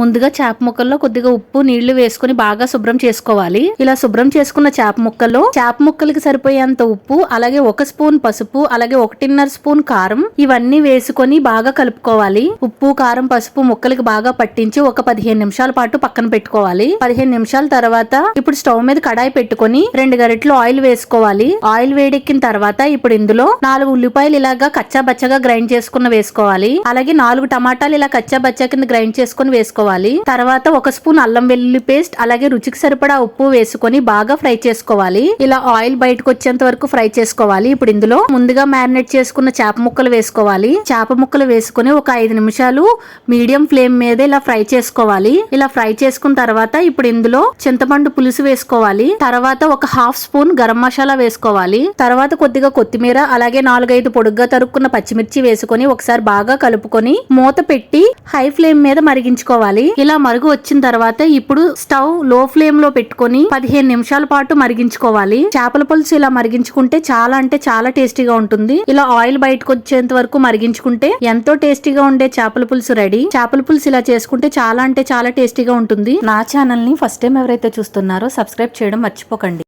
ముందుగా చేప ముక్కల్లో కొద్దిగా ఉప్పు నీళ్ళు వేసుకుని బాగా శుభ్రం చేసుకోవాలి. ఇలా శుభ్రం చేసుకున్న చేప ముక్కల్లో చేప ముక్కలకి సరిపోయేంత ఉప్పు అలాగే ఒక స్పూన్ పసుపు అలాగే ఒకటిన్నర స్పూన్ కారం ఇవన్నీ వేసుకొని బాగా కలుపుకోవాలి. ఉప్పు కారం పసుపు ముక్కలకి బాగా పట్టించి ఒక పదిహేను నిమిషాల పాటు పక్కన పెట్టుకోవాలి. పదిహేను నిమిషాల తర్వాత ఇప్పుడు స్టవ్ మీద కడాయి పెట్టుకొని రెండు గరిటెలు ఆయిల్ వేసుకోవాలి. ఆయిల్ వేడెక్కిన తర్వాత ఇప్పుడు ఇందులో నాలుగు ఉల్లిపాయలు ఇలాగా కచ్చా బచ్చగా గ్రైండ్ చేసుకున్న వేసుకోవాలి. అలాగే నాలుగు టమాటాలు ఇలా కచ్చా బచ్చా కింద గ్రైండ్ చేసుకుని వేసుకోవాలి. తర్వాత ఒక స్పూన్ అల్లం వెల్లుల్లి పేస్ట్ అలాగే రుచికి సరిపడా ఉప్పు వేసుకొని బాగా ఫ్రై చేసుకోవాలి. ఇలా ఆయిల్ బయటకు వచ్చేంత వరకు ఫ్రై చేసుకోవాలి. ఇప్పుడు ఇందులో ముందుగా మ్యారినేట్ చేసుకున్న చేప ముక్కలు వేసుకోవాలి. చేప ముక్కలు వేసుకుని ఒక ఐదు నిమిషాలు మీడియం ఫ్లేమ్ మీద ఇలా ఫ్రై చేసుకోవాలి. ఇలా ఫ్రై చేసుకున్న తర్వాత ఇప్పుడు ఇందులో చింతపండు పులుసు వేసుకోవాలి. తర్వాత ఒక హాఫ్ స్పూన్ గరం మసాలా వేసుకోవాలి. తర్వాత కొద్దిగా కొత్తిమీర అలాగే నాలుగైదు పొడుగ్గా తరుక్కున్న పచ్చిమిర్చి వేసుకొని ఒకసారి బాగా కలుపుకొని మూత పెట్టి హై ఫ్లేమ్ మీద మరిగించుకోవాలి. ఇలా మరుగు వచ్చిన తర్వాత ఇప్పుడు స్టవ్లో ఫ్లేమ్లో పెట్టుకొని పదిహేను నిమిషాల పాటు మరిగించుకోవాలి. చేపల పులుసు ఇలా మరిగించుకుంటే చాలా అంటే చాలా టేస్టీగా ఉంటుంది. ఇలా ఆయిల్ బయటకు వచ్చేంత వరకు మరిగించుకుంటే ఎంతో టేస్టీగా ఉండే చేపల పులుసు రెడీ. చేపల పులుసు ఇలా చేసుకుంటే చాలా అంటే చాలా టేస్టీగా ఉంటుంది. నా ఛానల్ని ఫస్ట్ టైం ఎవరైతే చూస్తున్నారో సబ్స్క్రైబ్ చేయడం మర్చిపోకండి.